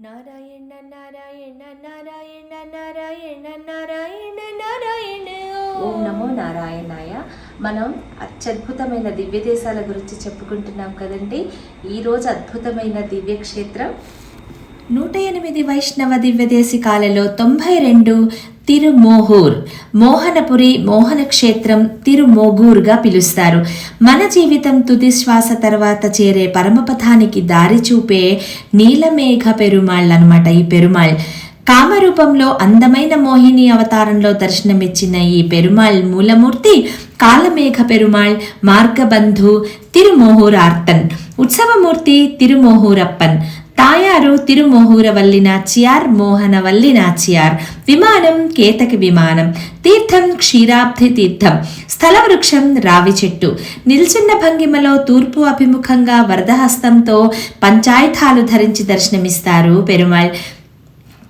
నారాయణ నారాయణ నారాయణ నారాయణ నారాయణ నారాయణ. ఓం నమో నారాయణాయ. మనం అత్యద్భుతమైన దివ్య దేశాల గురించి చెప్పుకుంటున్నాం కదండి. ఈరోజు అద్భుతమైన దివ్యక్షేత్రం నూట ఎనిమిది వైష్ణవ దివ్యదేశికాలలో తొంభై రెండు తిరుమోహూర్ మోహనపురి మోహన క్షేత్రం తిరుమోగూర్గా పిలుస్తారు. మన జీవితం తుది శ్వాస తర్వాత చేరే పరమపథానికి దారి చూపే నీలమేఘ పెరుమాళ్ అనమాట ఈ పెరుమాళ్. కామరూపంలో అందమైన మోహిని అవతారంలో దర్శనమిచ్చిన ఈ పెరుమాళ్ మూలమూర్తి కాలమేఘ పెరుమాళ్ మార్గబంధు తిరుమోహూరార్తన్. ఉత్సవమూర్తి తిరుమోహూరప్పన్. తాయారు తిరుమోహూరవల్లి నాచియార్ మోహనవల్లి నాచియార్ విమానం కేతకి విమానం. తీర్థం క్షీరాబ్ధి తీర్థం. స్థల వృక్షం రావి చెట్టు. నిల్చున్న భంగిమలో తూర్పు అభిముఖంగా వరదహస్తంతో పంచాయతాలు ధరించి దర్శనమిస్తారు పెరుమాళ్.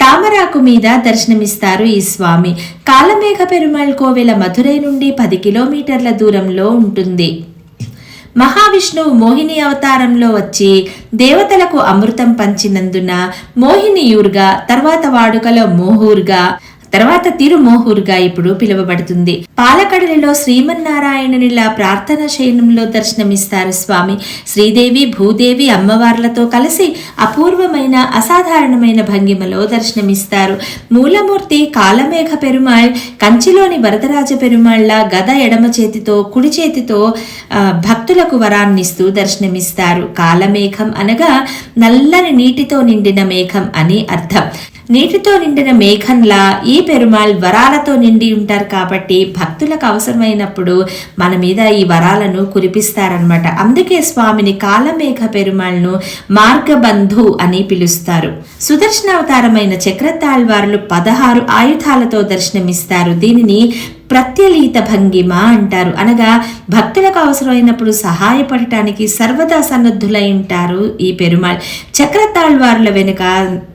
తామరాకు మీద దర్శనమిస్తారు ఈ స్వామి. కాలమేఘ పెరుమాళ్ కోవెల మధురై నుండి పది కిలోమీటర్ల దూరంలో ఉంటుంది. మహావిష్ణువు మోహిని అవతారంలో వచ్చి దేవతలకు అమృతం పంచినందున మోహినియూర్గా తర్వాత వాడుకలో మోహూర్గా తర్వాత తిరుమోహూర్గా ఇప్పుడు పిలువబడుతుంది. పాలకడలిలో శ్రీమన్నారాయణునిలా ప్రార్థన శయనంలో దర్శనమిస్తారు స్వామి. శ్రీదేవి భూదేవి అమ్మవార్లతో కలిసి అపూర్వమైన అసాధారణమైన భంగిమలో దర్శనమిస్తారు. మూలమూర్తి కాలమేఘ పెరుమాళ్ కంచిలోని వరదరాజ పెరుమాళ్ళ గద ఎడమ చేతితో కుడి చేతితో భక్తులకు వరాన్నిస్తూ దర్శనమిస్తారు. కాలమేఘం అనగా నల్లని నీటితో నిండిన మేఘం అని అర్థం. నీటితో నిండిన మేఘంలా ఈ పెరుమాళ్ వరాలతో నిండి ఉంటారు కాబట్టి భక్తులకు అవసరమైనప్పుడు మన మీద ఈ వరాలను కురిపిస్తారనమాట అందుకే స్వామిని కాలమేఘ పెరుమాళ్ను మార్గబంధు అని పిలుస్తారు. సుదర్శనావతారమైన చక్రతాళ్వారులు పదహారు ఆయుధాలతో దర్శనమిస్తారు. దీనిని ప్రత్యలీత భంగిమ అంటారు. అనగా భక్తులకు అవసరమైనప్పుడు సహాయపడటానికి సర్వదా సన్నద్ధులై ఉంటారు ఈ పెరుమాళ్. చక్రతాళ్వారుల వెనుక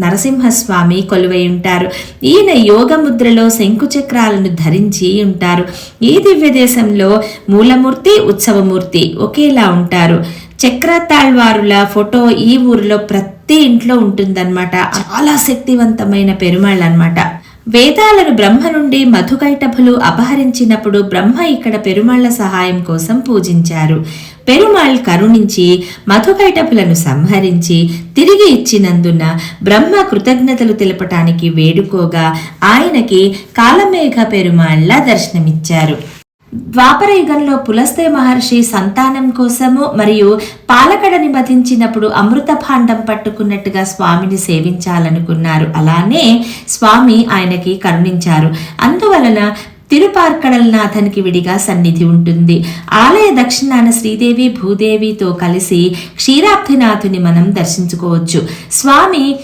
నరసింహస్వామి కొలువై ఉంటారు. ఈయన యోగ ముద్రలో శంకు చక్రాలను ధరించి ఉంటారు. ఈ దివ్య దేశంలో మూలమూర్తి ఉత్సవమూర్తి ఒకేలా ఉంటారు. చక్రతాళ్వారుల ఫోటో ఈ ఊరిలో ప్రతి ఇంట్లో ఉంటుందన్నమాట. చాలా శక్తివంతమైన పెరుమాళ్ళు అనమాట వేదాలను బ్రహ్మ నుండి మధుకైటభులు అపహరించినప్పుడు బ్రహ్మ ఇక్కడ పెరుమాళ్ళ సహాయం కోసం పూజించారు. పెరుమాళ్ కరుణించి మధుకైటభులను సంహరించి తిరిగి ఇచ్చినందున బ్రహ్మ కృతజ్ఞతలు తెలపటానికి వేడుకోగా ఆయనకి కాలమేఘ పెరుమాళ్ళ దర్శనమిచ్చారు. ద్వాపర యుగంలో పులస్తే మహర్షి సంతానం కోసము మరియు పాలకడని మధించినప్పుడు అమృత భాండం పట్టుకున్నట్టుగా స్వామిని సేవించాలనుకున్నారు. అలానే స్వామి ఆయనకి కరుణించారు. అందువలన తిరుపార్కడల్నాథన్కి విడిగా సన్నిధి ఉంటుంది. ఆలయ దక్షిణాన శ్రీదేవి భూదేవితో కలిసి క్షీరాబ్ధినాథుని మనం దర్శించుకోవచ్చు. స్వామి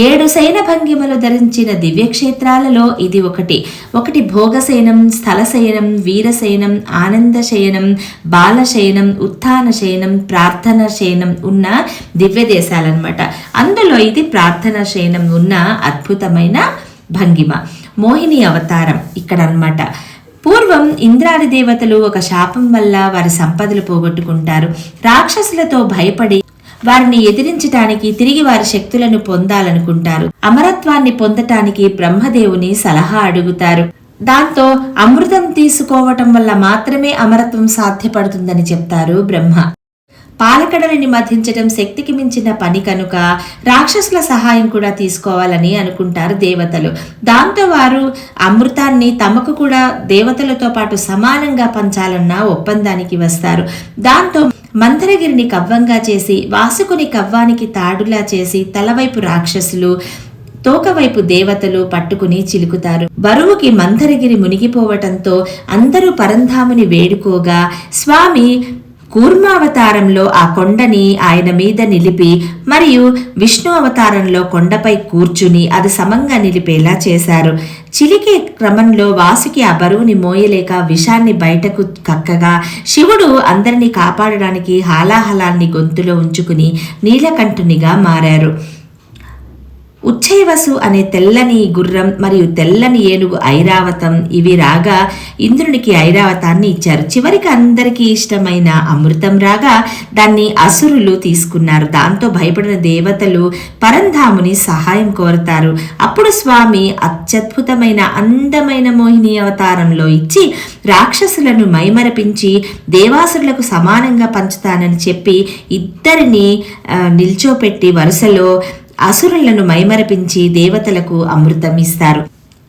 ఏడు శయన భంగిమలు ధరించిన దివ్యక్షేత్రాలలో ఇది ఒకటి. ఒకటి భోగశయనం స్థలశయనం వీరశయనం ఆనందశయనం బాలశయనం ఉత్థాన శయనం ప్రార్థన శయనం ఉన్న దివ్య దేశాలన్నమాట అందులో ఇది ప్రార్థన శయనం ఉన్న అద్భుతమైన భంగిమ. మోహిని అవతారం ఇక్కడ అన్నమాట పూర్వం ఇంద్రాది దేవతలు ఒక శాపం వల్ల వారి సంపదలు పోగొట్టుకుంటారు. రాక్షసులతో భయపడి వారిని ఎదిరించటానికి తిరిగి వారి శక్తులను పొందాలనుకుంటారు. అమరత్వాన్ని పొందటానికి బ్రహ్మదేవుని సలహా అడుగుతారు. దాంతో అమృతం తీసుకోవటం వల్ల మాత్రమే అమరత్వం సాధ్యపడుతుందని చెప్తారు బ్రహ్మ. పాలకడలిని మధించడం శక్తికి మించిన పని కనుక రాక్షసుల సహాయం కూడా తీసుకోవాలని అనుకుంటారు దేవతలు. దాంతో వారు అమృతాన్ని తమకు కూడా దేవతలతో పాటు సమానంగా పంచాలన్న ఒప్పందానికి వస్తారు. దాంతో మందరగిరిని కవ్వంగా చేసి వాసుకుని కవ్వానికి తాడులా చేసి తలవైపు రాక్షసులు తోకవైపు దేవతలు పట్టుకుని చిలుకుతారు. బరువుకి మందరగిరి మునిగిపోవటంతో అందరూ పరంధాముని వేడుకోగా స్వామి కూర్మావతారంలో ఆ కొండని ఆయన మీద నిలిపి మరియు విష్ణు అవతారంలో కొండపై కూర్చుని అది సమంగా నిలిపేలా చేశారు. చిలికే క్రమంలో వాసుకి ఆ బరువుని మోయలేక విషాన్ని బయటకు కక్కగా శివుడు అందరినీ కాపాడడానికి హాలాహలాన్ని గొంతులో ఉంచుకుని నీలకంఠునిగా మారారు. ఉచ్చైవసు అనే తెల్లని గుర్రం మరియు తెల్లని ఏనుగు ఐరావతం ఇవి రాగా ఇంద్రునికి ఐరావతాన్ని ఇచ్చారు. చివరికి అందరికీ ఇష్టమైన అమృతం రాగా దాన్ని అసురులు తీసుకున్నారు. దాంతో భయపడిన దేవతలు పరంధాముని సహాయం కోరతారు. అప్పుడు స్వామి అత్యద్భుతమైన అందమైన మోహిని అవతారంలో ఇచ్చి రాక్షసులను మైమరపించి దేవాసురులకు సమానంగా పంచుతానని చెప్పి ఇద్దరిని నిల్చోపెట్టి వరుసలో అసురులను మైమరపించి దేవతలకు అమృతం ఇస్తారు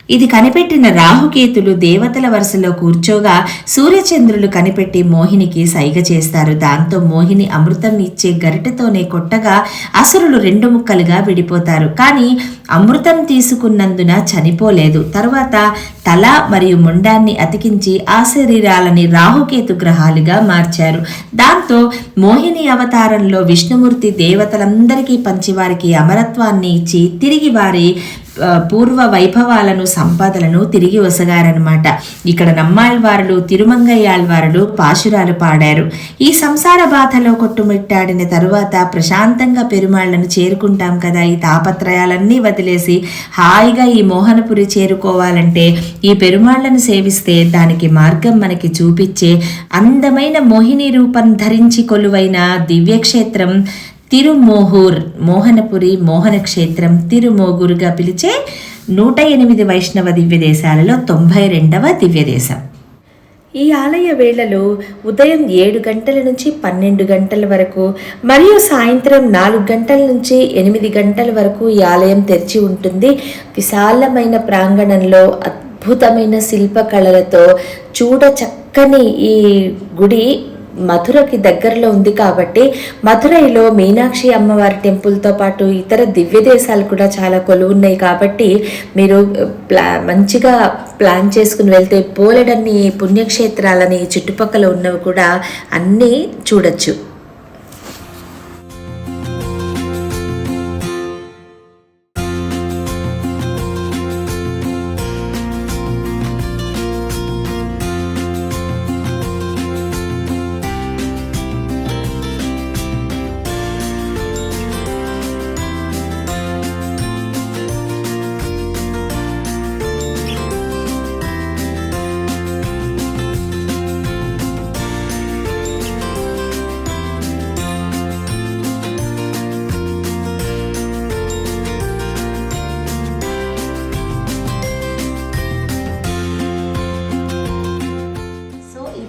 ఇది కనిపెట్టిన రాహుకేతులు దేవతల వరుసలో కూర్చోగా సూర్యచంద్రులు కనిపెట్టి మోహినికి సైగ చేస్తారు. దాంతో మోహిని అమృతం ఇచ్చే గరిటతోనే కొట్టగా అసురులు రెండు ముక్కలుగా విడిపోతారు. కానీ అమృతం తీసుకున్నందున చనిపోలేదు. తర్వాత తల మరియు ముండాన్ని అతికించి ఆ శరీరాలని రాహుకేతు గ్రహాలుగా మార్చారు. దాంతో మోహిని అవతారంలో విష్ణుమూర్తి దేవతలందరికీ పంచి వారికి అమరత్వాన్ని ఇచ్చి తిరిగి వారి పూర్వ వైభవాలను సంపదలను తిరిగి వసగారనమాట ఇక్కడ నమ్మాళ్వారులు తిరుమంగయ్యాళ్వారులు పాశురాలు పాడారు. ఈ సంసార బాధలో కొట్టుమిట్టాడిన తరువాత ప్రశాంతంగా పెరుమాళ్ళను చేరుకుంటాం కదా. ఈ తాపత్రయాలన్నీ వదిలేసి హాయిగా ఈ మోహనపురి చేరుకోవాలంటే ఈ పెరుమాళ్ళను సేవిస్తే దానికి మార్గం మనకి చూపించే అందమైన మోహిని రూపం ధరించి కొలువైన దివ్యక్షేత్రం తిరుమోహూర్ మోహనపురి మోహన క్షేత్రం తిరుమోగురుగా పిలిచే నూట ఎనిమిది వైష్ణవ దివ్య దేశాలలో తొంభై రెండవ దివ్య దేశం ఈ ఆలయ వేళలో ఉదయం ఏడు గంటల నుంచి పన్నెండు గంటల వరకు మరియు సాయంత్రం నాలుగు గంటల నుంచి ఎనిమిది గంటల వరకు ఈ ఆలయం తెరిచి ఉంటుంది. విశాలమైన ప్రాంగణంలో అద్భుతమైన శిల్పకళలతో చూడ చక్కని ఈ గుడి మధురకి దగ్గరలో ఉంది కాబట్టి మధురైలో మీనాక్షి అమ్మవారి టెంపుల్తో పాటు ఇతర దివ్య దేశాలు కూడా చాలా కొలువున్నాయి కాబట్టి మీరు ప్లా మంచిగా ప్లాన్ చేసుకుని వెళ్తే పోలెడన్ని పుణ్యక్షేత్రాలని చుట్టుపక్కల ఉన్నవి కూడా అన్నీ చూడొచ్చు.